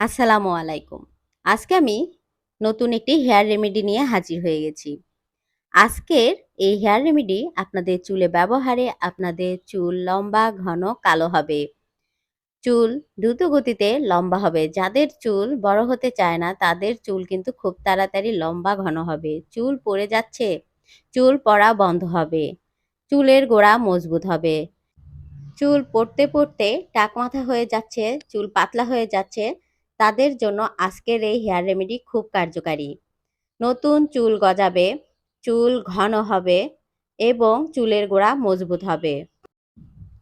আসসালামু আলাইকুম। আজকে আমি নতুন একটি হেয়ার রেমেডি নিয়ে হাজির হয়ে গেছি। আজকের এই হেয়ার রেমেডি আপনাদের চুলে ব্যবহারে আপনাদের চুল লম্বা, ঘন, কালো হবে। চুল দ্রুত গতিতে লম্বা হবে। যাদের চুল বড় হতে চায় না তাদের চুল কিন্তু খুব তাড়াতাড়ি লম্বা, ঘন হবে। চুল পড়ে যাচ্ছে, চুল পড়া বন্ধ হবে। চুলের গোড়া মজবুত হবে। চুল পড়তে, পড়তে টাক মাথা হয়ে যাচ্ছে, চুল পাতলা হয়ে যাচ্ছে তাদের জন্য আজকের এই হেয়ার রেমেডি খুব কার্যকারী। নতুন চুল গজাবে, চুল ঘন হবে এবং চুলের গোড়া মজবুত হবে।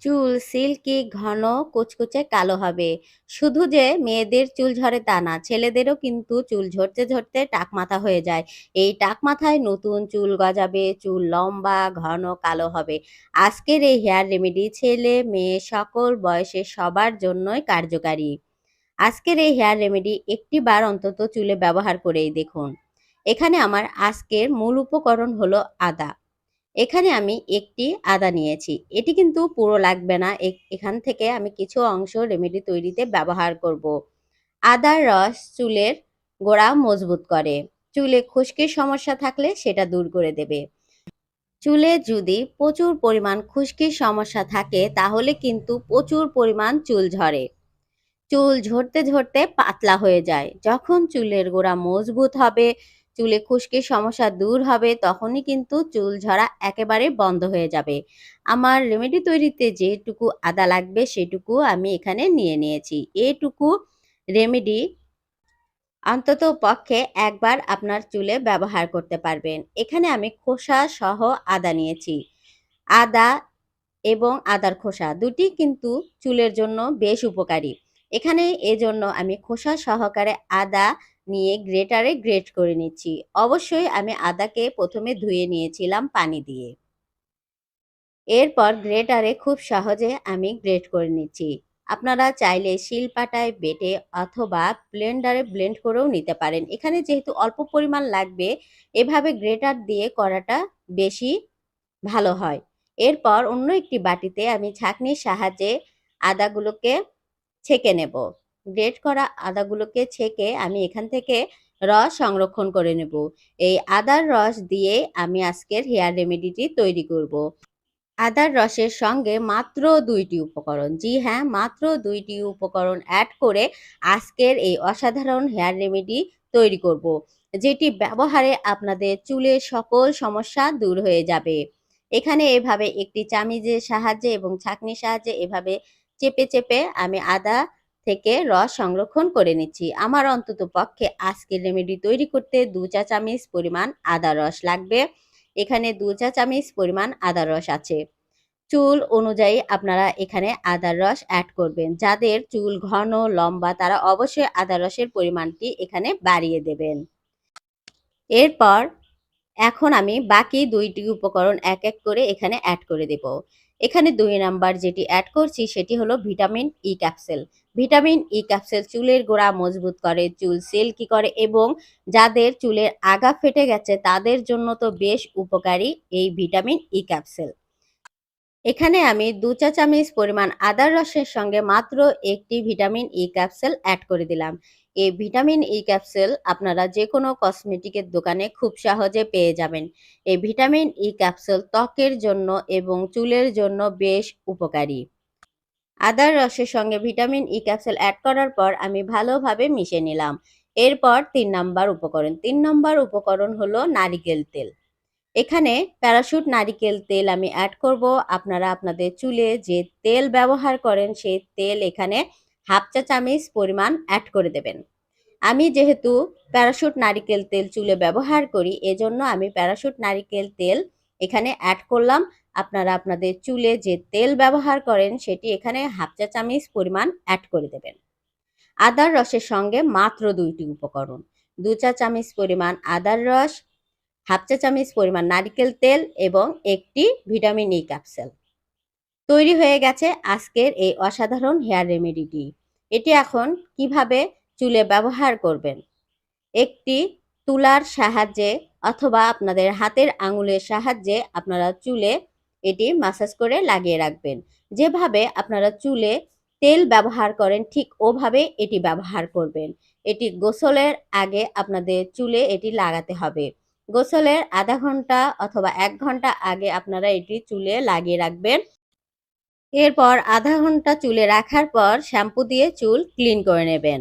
চুল সিল্কি, ঘন, কুচকুচে কালো হবে। শুধু যে মেয়েদের চুল ঝরে তা না, ছেলেদেরও কিন্তু চুল ঝরতে, ঝরতে টাক মাথা হয়ে যায়। এই টাক মাথায় নতুন চুল গজাবে, চুল লম্বা, ঘন, কালো হবে। আজকের এই হেয়ার রেমেডি ছেলে, মেয়ে সকল বয়সে সবার জন্যই কার্যকারী। আজকের এই হেয়ার রেমেডি একটি বার অন্তত চুলে ব্যবহার করেই দেখুন। এখানে আমার আজকের মূল উপকরণ হলো আদা। এখানে আমি একটি আদা নিয়েছি। এটি কিন্তু পুরো লাগবে না। এখান থেকে আমি কিছু অংশ রেমেডি তৈরিতে ব্যবহার করব। আদার রস চুলের গোড়া মজবুত করে। চুলে খুশকির সমস্যা থাকলে সেটা দূর করে দেবে। চুলে যদি প্রচুর পরিমাণ খুশকির সমস্যা থাকে, তাহলে কিন্তু প্রচুর পরিমাণ চুল ঝরে। চুল ঝরতে ঝরতে পাতলা হয়ে যায়। যখন চুলের গোড়া মজবুত হবে, চুলে খুশকির সমস্যা দূর হবে, তখনই কিন্তু চুল ঝরা একেবারে বন্ধ হয়ে যাবে। আমার রেমেডি তৈরিতে যেটুকু আদা লাগবে, সেটুকু আমি এখানে নিয়ে নিয়েছি। এটুকু রেমেডি অন্তত পক্ষে একবার আপনার চুলে ব্যবহার করতে পারবেন। এখানে আমি খোসা সহ আদা নিয়েছি। আদা এবং আদার খোসা দুটি কিন্তু চুলের জন্য বেশ উপকারী। এখানে এজন্য আমি খোসা সহকারে আদা নিয়ে গ্রেটারে গ্রেট করে নিচ্ছি। অবশ্যই আমি আদাকে প্রথমে ধুয়ে নিয়েছিলাম পানি দিয়ে। এরপর গ্রেটারে খুব সহজে আমি গ্রেট করে নিচ্ছি। আপনারা চাইলে শিলপাটায় বেটে অথবা ব্লেন্ডারে ব্লেন্ড করেও নিতে পারেন। এখানে যেহেতু অল্প পরিমাণ লাগবে, এভাবে গ্রেটার দিয়ে করাটা বেশি ভালো হয়। এরপর অন্য একটি বাটিতে আমি ছাঁকনির সাহায্যে আদাগুলোকে ছেঁকে নেব। গ্রেট করা আদাগুলোকে ছেঁকে আমি এখান থেকে রস সংরক্ষণ করে নেব। এই আদার রস দিয়ে আমি আজকের হেয়ার রেমেডিটি তৈরি করব। আদার রসের সঙ্গে মাত্র দুইটি উপকরণ, জি হ্যাঁ মাত্র দুইটি উপকরণ অ্যাড করে আজকের এই অসাধারণ হেয়ার রেমেডি তৈরি করব, যেটি ব্যবহারে আপনাদের চুলের সকল সমস্যা দূর হয়ে যাবে। এখানে এভাবে একটি চামিজের সাহায্যে এবং ছাঁকনির সাহায্যে এভাবে চেপে চেপে আমি আদা থেকে রস সংরক্ষণ করে নিচ্ছি। আমার অন্তত পক্ষে আজকের রেমেডি তৈরি করতে দু চা চামচ পরিমাণ আদা রস লাগবে। এখানে দু চা চামচ পরিমাণ আদা রস আছে। চুল অনুযায়ী আপনারা এখানে আদার রস অ্যাড করবেন। যাদের চুল ঘন, লম্বা, তারা অবশ্যই আদা রসের পরিমাণটি এখানে বাড়িয়ে দেবেন। এরপর এখন আমি বাকি দুইটি উপকরণ এক এক করে এখানে অ্যাড করে দেব। এখানে দুই নাম্বার যেটি অ্যাড করছি সেটি হলো vitamin E capsule vitamin E capsule চুলের গোড়া মজবুত করে, চুল সিল্কি করে এবং যাদের চুলের আগা ফেটে গেছে তাদের জন্য তো বেশ উপকারী এই ভিটামিন ই ক্যাপসেল এখানে আমি দু চা চামচ পরিমাণ আদার রসের সঙ্গে মাত্র একটি ভিটামিন ই ক্যাপসেল অ্যাড করে দিলাম। এই ভিটামিন ই ক্যাপসুল আপনারা যে কোনো কসমেটিকের দোকানে খুব সহজে পেয়ে যাবেন। এই ভিটামিন ই ক্যাপসুল ত্বকের জন্য এবং চুলের জন্য বেশ উপকারী। আদার রসের সঙ্গে ভিটামিন ই ক্যাপসুল অ্যাড করার পর আমি ভালোভাবে মিশে নিলাম। এরপর তিন নম্বর উপকরণ। তিন নম্বর উপকরণ হলো নারিকেল তেল। এখানে প্যারাশুট নারিকেল তেল আমি অ্যাড করব। আপনারা আপনাদের চুলে যে তেল ব্যবহার করেন, সেই তেল এখানে হাফ চা চামচ পরিমাণ অ্যাড করে দেবেন। আমি যেহেতু প্যারাশুট নারিকেল তেল চুলে ব্যবহার করি, এজন্য আমি প্যারাশুট নারিকেল তেল এখানে অ্যাড করলাম। আপনারা আপনাদের চুলে যে তেল ব্যবহার করেন, সেটি এখানে হাফ চা চামচ পরিমাণ অ্যাড করে দেবেন। আদার রসের সঙ্গে মাত্র দুইটি উপকরণ। দু চা চামচ পরিমাণ আদার রস, হাফ চা চামচ পরিমাণ নারিকেল তেল এবং একটি ভিটামিন ই ক্যাপসেল তৈরি হয়ে গেছে আজকের এই অসাধারণ হেয়ার রেমেডিটি। এটি এখন কীভাবে চুলে ব্যবহার করবেন? একটি তুলার সাহায্যে অথবা আপনাদের হাতের আঙুলের সাহায্যে আপনারা চুলে এটি মাসাজ করে লাগিয়ে রাখবেন। যেভাবে আপনারা চুলে তেল ব্যবহার করেন, ঠিক ওভাবে এটি ব্যবহার করবেন। এটি গোসলের আগে আপনাদের চুলে এটি লাগাতে হবে। গোসলের আধা ঘণ্টা অথবা এক ঘণ্টা আগে আপনারা এটি চুলে লাগিয়ে রাখবেন। এরপর আধা ঘণ্টা চুলে রাখার পর শ্যাম্পু দিয়ে চুল ক্লিন করে নেবেন।